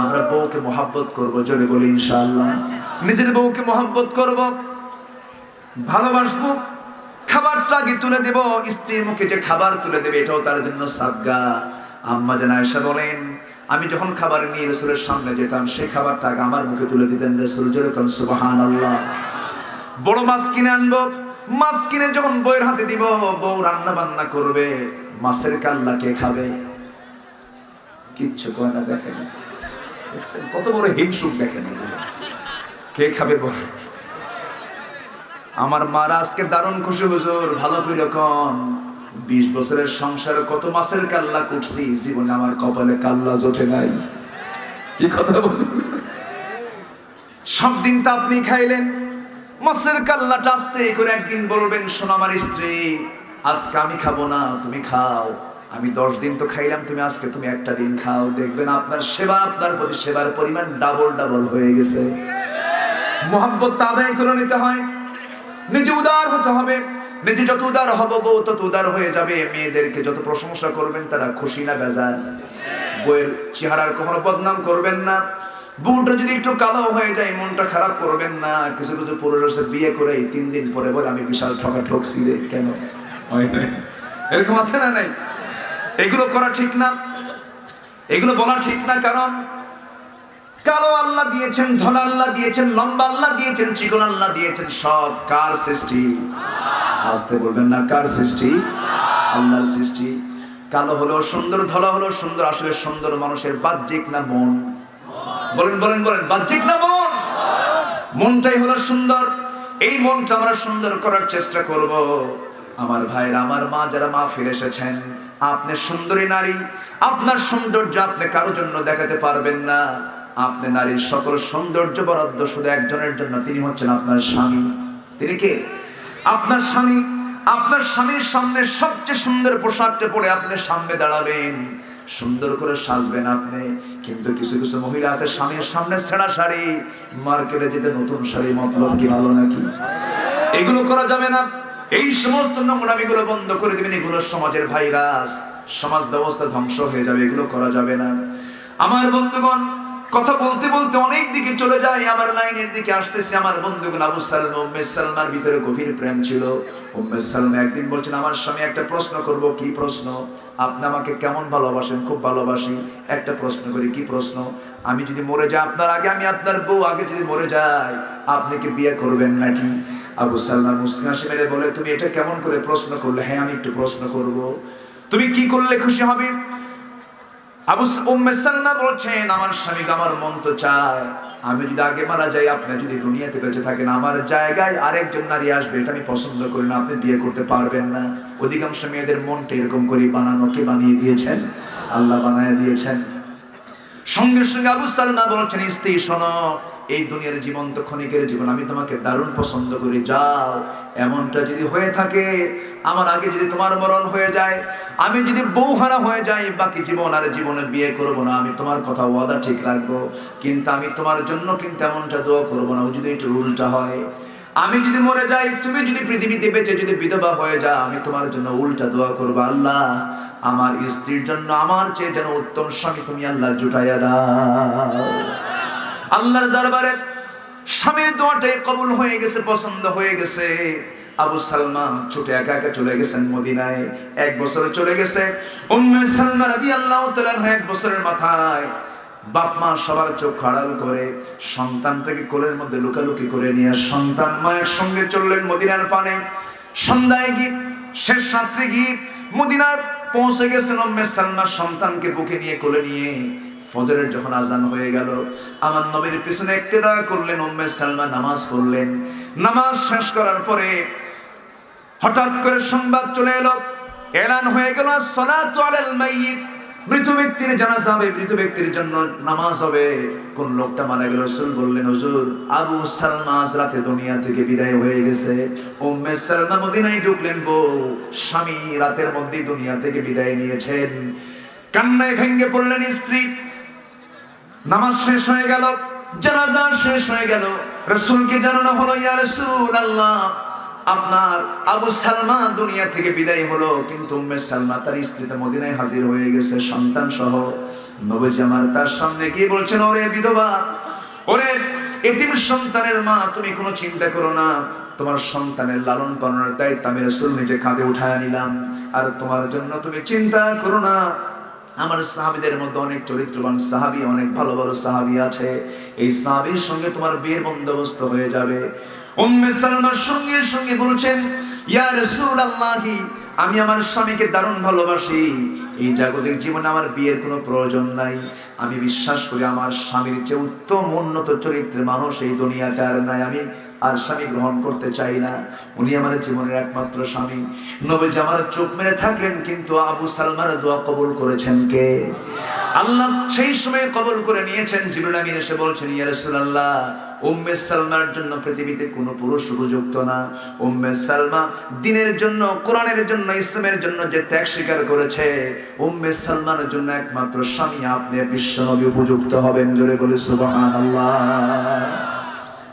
আমরা বউকে মোহাব্বত করব, জোরে বলি ইনশাআল্লাহ। নিজের বউকে মোহাব্বত করব, ভালোবাসবো খাবারটা আগে তুলে দেব, স্ত্রীর মুখে যে খাবার তুলে দেবে, এটাও তার জন্য সাদগা। আম্মা যেন আয়সা বলেন, আমি যখন খাবার নিয়ে রসুলের সামনে যেতাম, সেই খাবারটা আগে আমার মুখে তুলে দিতেন রসুল। যেরকম সুবাহান আল্লাহ বড় মাছ কিনে আনব, মাছ কিনে যখন বইয়ের হাতে দিব, বউ রান্না বান্না করবে, মাছের কাল্লা কে খাবে? কিচ্ছু কয় না, দেখেন। দেখছেন? কত বড় দেখেন কে খাবে আমার মারা আজকে দারুণ খুশি, হুজুর। ভালো করে বিশ বছরের সংসারে কত মাছের কাল্লা করছি জীবনে আমার কপালে কাল্লা জোটে নাই। কি কথা বলছেন? সব দিন তো আপনি খাইলেন। মাছের কাল্লাটা আস্তে করে একদিন বলবেন, শোনো আমার স্ত্রী, আজকে আমি খাব না, তুমি খাও। আমি দশ দিন তো খাইলাম, তুমি আজকে তুমি একটা দিন খাও। দেখবেন আপনার সেবা, আপনার প্রতি সেবার পরিমাণ ডাবল ডাবল হয়ে গেছে। মোহাম্মত আদায় করে নিতে হয়। নিজে উদার হতে হবে। নিজে যত উদার হব বউ, তত উদার হয়ে যাবে। মেয়েদেরকে যত প্রশংসা করবেন, তারা খুশি না বেজার। বইয়ের চেহারার কখনো বদনাম করবেন না। বউটা যদি একটু কালো হয়ে যায়, মনটা খারাপ করবেন না। কিছু কিছু পুরুষ বিয়ে করে তিন দিন পরে বলে, আমি বিশাল ঠকা ঠকছি রে কেন? হয় এরকম আছে না নাই? এগুলো করা ঠিক না। এগুলো বলা ঠিক না কারণ কালো আল্লাহ দিয়েছেন, ধন আল্লাহ দিয়েছেন, লম্বা আল্লাহ দিয়েছেন, চিকন আল্লাহ দিয়েছেন, সব কার সৃষ্টি? আসতে বলবেন না, কার সৃষ্টি? আল্লাহর সৃষ্টি। কালো হলো সুন্দর, ধলা হলো সুন্দর, আসলে সুন্দর মানুষের বাহ্যিক না মন? বলেন বলেন বলেন, বাহ্যিক না মন? মনটাই হলো সুন্দর। এই মনটা আমরা সুন্দর করার চেষ্টা করব। আমার ভাইয়ের, আমার মা যারা মা ফিরে এসেছেন, আপনি সুন্দরী নারী, আপনার সৌন্দর্য আপনি কারোর জন্য দেখাতে পারবেন না। আপনি নারীর সকল সৌন্দর্য বরাদ্দ শুধু একজনের জন্য, তিনি হচ্ছেন আপনার স্বামী। তিনি কে? আপনার স্বামী, আপনার স্বামীর সামনে সবচেয়ে সুন্দর পোশাকটা পরে আপনি সামনে দাঁড়াবেন। সুন্দর করে সাজবেন আপনি। কিন্তু কিছু কিছু মহিলা আছে স্বামীর সামনে ছেঁড়া শাড়ি, মার্কেটে যেতে নতুন শাড়ি মতলব কি ভালো নাকি? এগুলো করা যাবে না। এই সমস্ত নোংরামিগুলো বন্ধ করে দিবেন, এগুলো সমাজের ভাইরাস। সমাজ ব্যবস্থা ধ্বংস হয়ে যাবে, এগুলো করা যাবে না। আমার বন্ধুগণ, কথা বলতে বলতে অনেক দিকে চলে যায় আমার লাইনের দিকে আসতেছে। আমার বন্ধুগণ আবু সালমা, উম্মে সালমার ভিতরে গভীর প্রেম ছিল। উম্মে সালমা একদিন বলছেন, আমার স্বামী একটা প্রশ্ন করব, কি প্রশ্ন? আপনি আমাকে কেমন ভালোবাসেন? খুব ভালোবাসি। একটা প্রশ্ন করি, কি প্রশ্ন? আমি যদি মরে যাই, আপনার আগে আমি আপনার বউ, আগে যদি মরে যাই, আপনি কি বিয়ে করবেন নাকি? আবু মুসলিম হাসি মেরে বলে, তুমি এটা কেমন করে প্রশ্ন করলে? হ্যাঁ আমি একটু প্রশ্ন করব। তুমি কি করলে খুশি হবে? আবু উম্মে সালমা বলছেন, আমার স্বামী আমার মন তো চায়। আমি যদি আগে মারা যাই, আপনি যদি দুনিয়াতে বেঁচে থাকেন, আমার জায়গায় আরেকজন নারী আসবে, এটা আমি পছন্দ করি না, আপনি বিয়ে করতে পারবেন না। অধিকাংশ মেয়েদের মনটা এরকম করে বানানো, কে বানিয়ে দিয়েছেন? আল্লাহ বানিয়ে দিয়েছেন। সঙ্গে সঙ্গে আবু সালমা বলছেন, স্ত্রী, শোনো এই দুনিয়ার জীবন তো ক্ষণিকের জীবন, আমি তোমাকে দারুণ পছন্দ করি। যাও, এমনটা যদি হয়ে থাকে, আমার আগে যদি তোমার মরণ হয়ে যায়, আমি যদি বউহারা হয়ে যাই, বাকি জীবন আর জীবনে বিয়ে করব না, আমি তোমার কথা ওয়াদা ঠিক রাখব। কিন্তু আমি তোমার জন্য কিন্তু এমনটা দোয়া করব না, যদি একটু উল্টা হয়। আমি যদি মরে যাই, তুমি যদি পৃথিবীতে বেঁচে যদি বিধবা হয়ে যা আমি তোমার জন্য উল্টা দোয়া করব, আল্লাহ, আমার স্ত্রীর জন্য, আমার চেয়ে যেন উত্তম স্বামী তুমি আল্লাহ জুটাইয়া দাও। আল্লাহর দরবারে স্বামীর দোয়াটাই কবুল হয়ে গেছে, পছন্দ হয়ে গেছে। আবু সালমা ছুটে একা একা চলে গেছেন মদিনায়। এক বছরে চলে গেছে। উম্মে সালমা রাদিয়াল্লাহু তাআলা এক বছরের মাথায় বাপ মা সবার চোখ আড়াল করে সন্তানটাকে কোলের মধ্যে লুকালুকি করে নিয়ে সন্তান মায়ের সঙ্গে চললেন মদিনার পানে। সন্ধ্যায় গিয়ে, শেষ রাত্রে গিয়ে মদিনার পৌঁছে গেছেন উম্মে সালমা সন্তানকে বুকে নিয়ে কোলে নিয়ে। ফজরের যখন আজান হয়ে গেল, আমার নবীর পিছনে একতেদা করলেন, উম্মে সালমা নামাজ পড়লেন। নামাজ শেষ করার পরে হঠাৎ করে সংবাদ চলে এলো, এলান হয়ে গেল সালাতু আলাল মাইয়িত। মৃত ব্যক্তির জানাজা হবে, মৃত ব্যক্তির জন্য নামাজ হবে। কোন লোকটা মারা গেল? রাসূল বললেন, হুজুর, আবু সালমা রাতে দুনিয়া থেকে বিদায় হয়ে গেছে। উম্মে সালমা মদিনায় ঢুকলেন বউ, স্বামী রাতের মধ্যেই দুনিয়া থেকে বিদায় নিয়েছেন। কান্নায় ভেঙ্গে পড়লেন স্ত্রী। নামাজ শেষ হয়ে গেল, জানাজা শেষ হয়ে গেল। রসুলকে জানানো হলো, ইয়া রসুল আল্লাহ আপনার আবু সালমা দুনিয়া থেকে বিদায় হলো, কিন্তু উম্মে সালমা তার স্ত্রীতে মদিনায় হাজির হয়ে গেছে সন্তান সহ নবীজি আমার তার সামনে গিয়ে বলছেন, ওরে বিধবা, ওরে এতিম সন্তানের মা, তুমি কোনো চিন্তা করো না, তোমার সন্তানের লালন পালনের দায়িত্ব আমি রসুল নিজে কাঁধে উঠায় নিলাম, আর তোমার জন্য তুমি চিন্তা করো না আমার সাহাবিদের মধ্যে অনেক চরিত্রবান সাহাবি, অনেক ভালো ভালো সাহাবি আছে। এই সাহাবির সঙ্গে তোমার বিয়ের বন্দোবস্ত হয়ে যাবে। উম্মে সালমার সঙ্গে সঙ্গে বলছেন, ইয়া রাসূলুল্লাহি, আমি আমার স্বামীকে দারুণ ভালোবাসি। এই জাগতিক জীবনে আমার বিয়ের কোনো প্রয়োজন নাই। আমি বিশ্বাস করি আমার স্বামীর চেয়ে উত্তম উন্নত চরিত্রের মানুষ এই দুনিয়াতে আর নাই। আমি আর স্বামী গ্রহণ করতে চাই না। উনি আমার জীবনের একমাত্র স্বামী। নবীজি আমার চোখ মেরে থাকলেন, কিন্তু আবু সালমার দোয়া কবুল করেছেন কে? আল্লাহ সেই সময় কবুল করে নিয়েছেন। জিবরুল আমিন এসে বলছেন, ইয়া রাসূলুল্লাহ, উম্মে সালমার জন্য পৃথিবীতে কোনো পুরুষ উপযুক্ত না। উম্মে সালমা দিনের জন্য, কোরআনের জন্য, ইসলামের জন্য যে ত্যাগ স্বীকার করেছে, উম্মে সালমার জন্য একমাত্র স্বামী। আপনি বিশ্বনবী উপযুক্ত হবেন। জোরে বলে, সুবহানাল্লাহ।